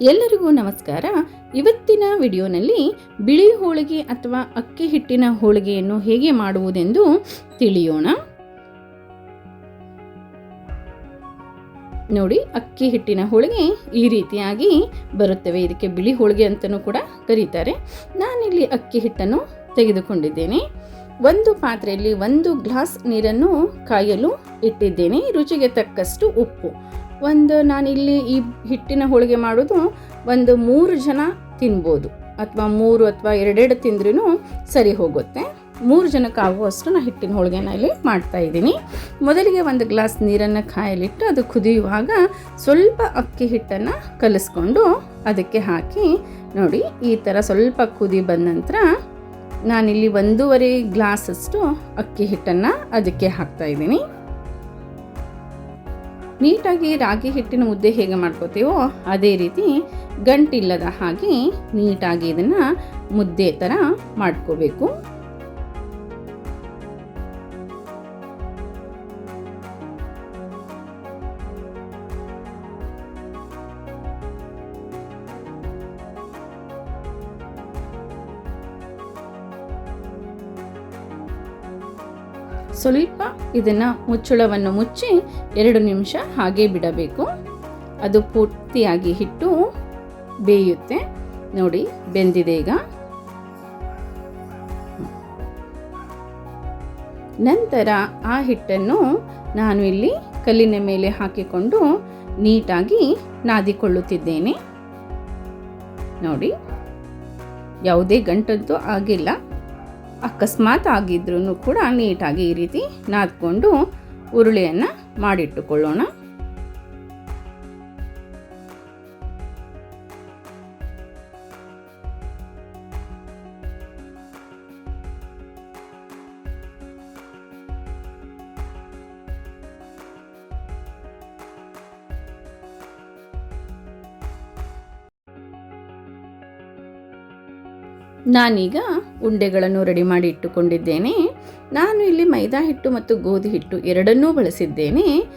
ಎಲ್ಲರಿಗೂ ನಮಸ್ಕಾರ. ಇವತ್ತಿನ ವಿಡಿಯೋನಲ್ಲಿ ಬಿಳಿ ಹೋಳಿಗೆ ಅಥವಾ ಅಕ್ಕಿ ಹಿಟ್ಟಿನ ಹೋಳಿಗೆಯನ್ನು ಹೇಗೆ ಮಾಡುವುದೆಂದು ತಿಳಿಯೋಣ. ನೋಡಿ, ಅಕ್ಕಿ ಹಿಟ್ಟಿನ ಹೋಳಿಗೆ ಈ ರೀತಿಯಾಗಿ ಬರುತ್ತವೆ. ಇದಕ್ಕೆ ಬಿಳಿ ಹೋಳಿಗೆ ಅಂತಲೂ ಕೂಡ ಕರೀತಾರೆ. ನಾನಿಲ್ಲಿ ಅಕ್ಕಿ ಹಿಟ್ಟನ್ನು ತೆಗೆದುಕೊಂಡಿದ್ದೇನೆ. ಒಂದು ಪಾತ್ರೆಯಲ್ಲಿ ಒಂದು ಗ್ಲಾಸ್ ನೀರನ್ನು ಕಾಯಲು ಇಟ್ಟಿದ್ದೇನೆ. ರುಚಿಗೆ ತಕ್ಕಷ್ಟು ಉಪ್ಪು. ಒಂದು ನಾನಿಲ್ಲಿ ಈ ಹಿಟ್ಟಿನ ಹೋಳಿಗೆ ಮಾಡೋದು, ಒಂದು ಮೂರು ಜನ ತಿನ್ಬೋದು. ಅಥವಾ ಮೂರು ಅಥವಾ ಎರಡೆರಡು ತಿಂದ್ರೂ ಸರಿ ಹೋಗುತ್ತೆ. ಮೂರು ಜನಕ್ಕೆ ಆಗುವಷ್ಟು ನಾನು ಹಿಟ್ಟಿನ ಹೋಳಿಗೆನ ಇಲ್ಲಿ ಮಾಡ್ತಾ ಇದ್ದೀನಿ. ಮೊದಲಿಗೆ ಒಂದು ಗ್ಲಾಸ್ ನೀರನ್ನು ಕಾಯಲಿಟ್ಟು ಅದು ಕುದಿಯುವಾಗ ಸ್ವಲ್ಪ ಅಕ್ಕಿ ಹಿಟ್ಟನ್ನು ಕಲಿಸ್ಕೊಂಡು ಅದಕ್ಕೆ ಹಾಕಿ, ನೋಡಿ ಈ ಥರ ಸ್ವಲ್ಪ ಕುದಿ ಬಂದ ನಂತರ ನಾನಿಲ್ಲಿ ಒಂದೂವರೆ ಗ್ಲಾಸಷ್ಟು ಅಕ್ಕಿ ಹಿಟ್ಟನ್ನು ಅದಕ್ಕೆ ಹಾಕ್ತಾ ಇದ್ದೀನಿ. ನೀಟಾಗಿ ರಾಗಿ ಹಿಟ್ಟಿನ ಮುದ್ದೆ ಹೇಗೆ ಮಾಡ್ಕೋತೀವೋ ಅದೇ ರೀತಿ ಗಂಟಿಲ್ಲದ ಹಾಗೆ ನೀಟಾಗಿ ಇದನ್ನು ಮುದ್ದೆ ಥರ ಮಾಡ್ಕೋಬೇಕು. ಸ್ವಲ್ಪ ಇದನ್ನು ಮುಚ್ಚಳವನ್ನು ಮುಚ್ಚಿ ಎರಡು ನಿಮಿಷ ಹಾಗೆ ಬಿಡಬೇಕು. ಅದು ಪೂರ್ತಿಯಾಗಿ ಹಿಟ್ಟು ಬೇಯುತ್ತೆ. ನೋಡಿ, ಬೆಂದಿದೆ ಈಗ. ನಂತರ ಆ ಹಿಟ್ಟನ್ನು ನಾನು ಇಲ್ಲಿ ಕಲ್ಲಿನ ಮೇಲೆ ಹಾಕಿಕೊಂಡು ನೀಟಾಗಿ ನಾದಿಕೊಳ್ಳುತ್ತಿದ್ದೇನೆ. ನೋಡಿ, ಯಾವುದೇ ಗಂಟಂತೂ ಆಗಿಲ್ಲ. ಅಕಸ್ಮಾತ್ ಆಗಿದ್ರೂ ಕೂಡ ನೀಟಾಗಿ ಈ ರೀತಿ ನಾದ್ಕೊಂಡು ಉರುಳಿಯನ್ನು ಮಾಡಿಟ್ಟುಕೊಳ್ಳೋಣ. ನಾನೀಗ ಉಂಡೆಗಳನ್ನು ರೆಡಿ ಮಾಡಿ ಇಟ್ಟುಕೊಂಡಿದ್ದೇನೆ. ನಾನು ಇಲ್ಲಿ ಮೈದಾ ಹಿಟ್ಟು ಮತ್ತು ಗೋಧಿ ಹಿಟ್ಟು ಎರಡನ್ನೂ ಬಳಸಿದ್ದೇನೆ.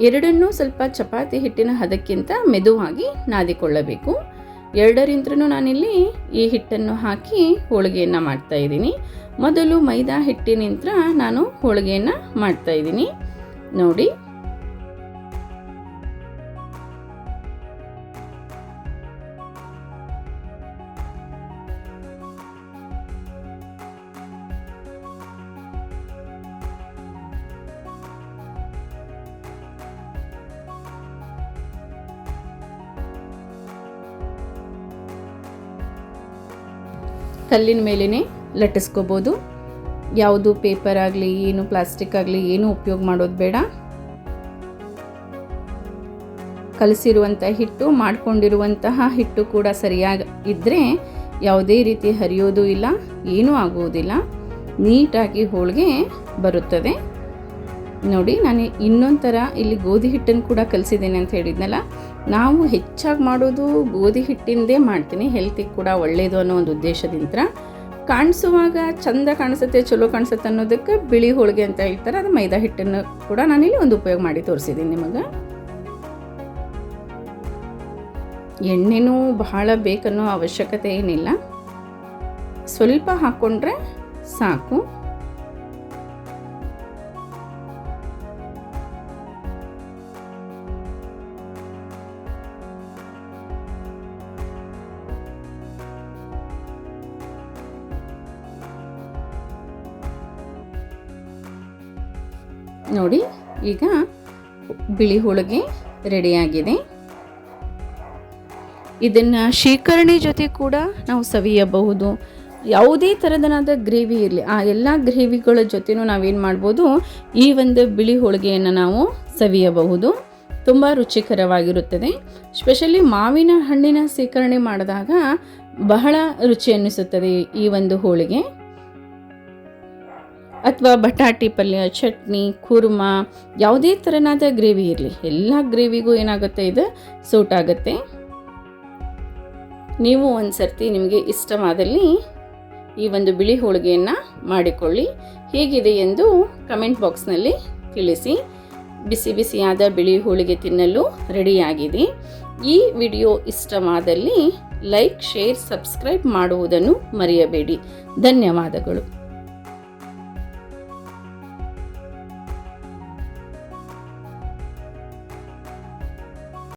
ಎರಡನ್ನೂ ಸ್ವಲ್ಪ ಚಪಾತಿ ಹಿಟ್ಟಿನ ಹದಕ್ಕಿಂತ ಮೆದುವಾಗಿ ನಾದಿಕೊಳ್ಳಬೇಕು. ಎರಡರಿಂದನು ನಾನಿಲ್ಲಿ ಈ ಹಿಟ್ಟನ್ನು ಹಾಕಿ ಹೋಳಿಗೆಯನ್ನು ಮಾಡ್ತಾ ಇದ್ದೀನಿ. ಮೊದಲು ಮೈದಾ ಹಿಟ್ಟಿನಿಂದ ನಾನು ಹೋಳಿಗೆಯನ್ನು ಮಾಡ್ತಾ ಇದ್ದೀನಿ. ನೋಡಿ ಕಲ್ಲಿನ ಮೇಲೇ ಲಟ್ಟಿಸ್ಕೋಬೋದು. ಯಾವುದು ಪೇಪರ್ ಆಗಲಿ, ಏನು ಪ್ಲಾಸ್ಟಿಕ್ ಆಗಲಿ, ಏನು ಉಪಯೋಗ ಮಾಡೋದು ಬೇಡ. ಕಲಸಿರುವಂಥ ಹಿಟ್ಟು, ಮಾಡಿಕೊಂಡಿರುವಂತಹ ಹಿಟ್ಟು ಕೂಡ ಸರಿಯಾಗಿ ಇದ್ದರೆ ಯಾವುದೇ ರೀತಿ ಹರಿಯೋದು ಇಲ್ಲ, ಏನೂ ಆಗುವುದಿಲ್ಲ ನೀಟಾಗಿ ಹೋಳಿಗೆ ಬರುತ್ತದೆ. ನೋಡಿ, ನಾನು ಇನ್ನೊಂದು ಥರ ಇಲ್ಲಿ ಗೋಧಿ ಹಿಟ್ಟನ್ನು ಕೂಡ ಕಲಿಸಿದ್ದೀನಿ ಅಂತ ಹೇಳಿದ್ನಲ್ಲ, ನಾವು ಹೆಚ್ಚಾಗಿ ಮಾಡೋದು ಗೋಧಿ ಹಿಟ್ಟಿಂದೇ ಮಾಡ್ತೀನಿ ಹೆಲ್ತಿಗೆ ಕೂಡ ಒಳ್ಳೆಯದು ಅನ್ನೋ ಒಂದು ಉದ್ದೇಶದಿಂದ ಕಾಣಿಸುವಾಗ ಚಂದ ಕಾಣಿಸುತ್ತೆ, ಚಲೋ ಕಾಣಿಸುತ್ತೆ ಅನ್ನೋದಕ್ಕೆ ಬಿಳಿ ಹೋಳಿಗೆ ಅಂತ ಹೇಳ್ತಾರೆ, ಅದು ಮೈದಾ ಹಿಟ್ಟನ್ನು ಕೂಡ ನಾನಿಲ್ಲಿ ಒಂದು ಉಪಯೋಗ ಮಾಡಿ ತೋರಿಸಿದ್ದೀನಿ ನಿಮಗೆ. ಎಣ್ಣೆನೂ ಬಹಳ ಬೇಕನ್ನೋ ಅವಶ್ಯಕತೆ ಏನಿಲ್ಲ. ಸ್ವಲ್ಪ ಹಾಕ್ಕೊಂಡ್ರೆ ಸಾಕು. ನೋಡಿ, ಈಗ ಬಿಳಿ ಹೋಳಿಗೆ ರೆಡಿಯಾಗಿದೆ ಇದನ್ನು ಶೇಖರಣೆ ಜೊತೆ ಕೂಡ ನಾವು ಸವಿಯಬಹುದು. ಯಾವುದೇ ಥರದನಾದ ಗ್ರೇವಿ ಇರಲಿ, ಆ ಎಲ್ಲ ಗ್ರೇವಿಗಳ ಜೊತೆನೂ ನಾವೇನು ಮಾಡ್ಬೋದು, ಈ ಒಂದು ಬಿಳಿ ಹೋಳಿಗೆಯನ್ನು ನಾವು ಸವಿಯಬಹುದು. ತುಂಬ ರುಚಿಕರವಾಗಿರುತ್ತದೆ. ಸ್ಪೆಷಲಿ ಮಾವಿನ ಹಣ್ಣಿನ ಶೇಖರಣೆ ಮಾಡಿದಾಗ ಬಹಳ ರುಚಿ ಅನ್ನಿಸುತ್ತದೆ ಈ ಒಂದು ಹೋಳಿಗೆ. ಅಥವಾ ಬಟಾಟಿ ಪಲ್ಯ, ಚಟ್ನಿ, ಕುರ್ಮ, ಯಾವುದೇ ಥರನಾದ ಗ್ರೇವಿ ಇರಲಿ. ಎಲ್ಲ ಗ್ರೇವಿಗೂ ಏನಾಗುತ್ತೆ ಇದು? ಸೂಟ್ ಆಗುತ್ತೆ. ನೀವು ಒಂದು ಸರ್ತಿ ನಿಮಗೆ ಇಷ್ಟವಾದಲ್ಲಿ ಈ ಒಂದು ಬಿಳಿ ಹೋಳಿಗೆಯನ್ನು ಮಾಡಿಕೊಳ್ಳಿ. ಹೇಗಿದೆ ಎಂದು ಕಮೆಂಟ್ ಬಾಕ್ಸ್ನಲ್ಲಿ ತಿಳಿಸಿ. ಬಿಸಿ ಬಿಸಿಯಾದ ಬಿಳಿ ಹೋಳಿಗೆ ತಿನ್ನಲು ರೆಡಿಯಾಗಿದೆ. ಈ ವಿಡಿಯೋ ಇಷ್ಟವಾದಲ್ಲಿ ಲೈಕ್, ಶೇರ್, ಸಬ್ಸ್ಕ್ರೈಬ್ ಮಾಡುವುದನ್ನು ಮರೆಯಬೇಡಿ. ಧನ್ಯವಾದಗಳು.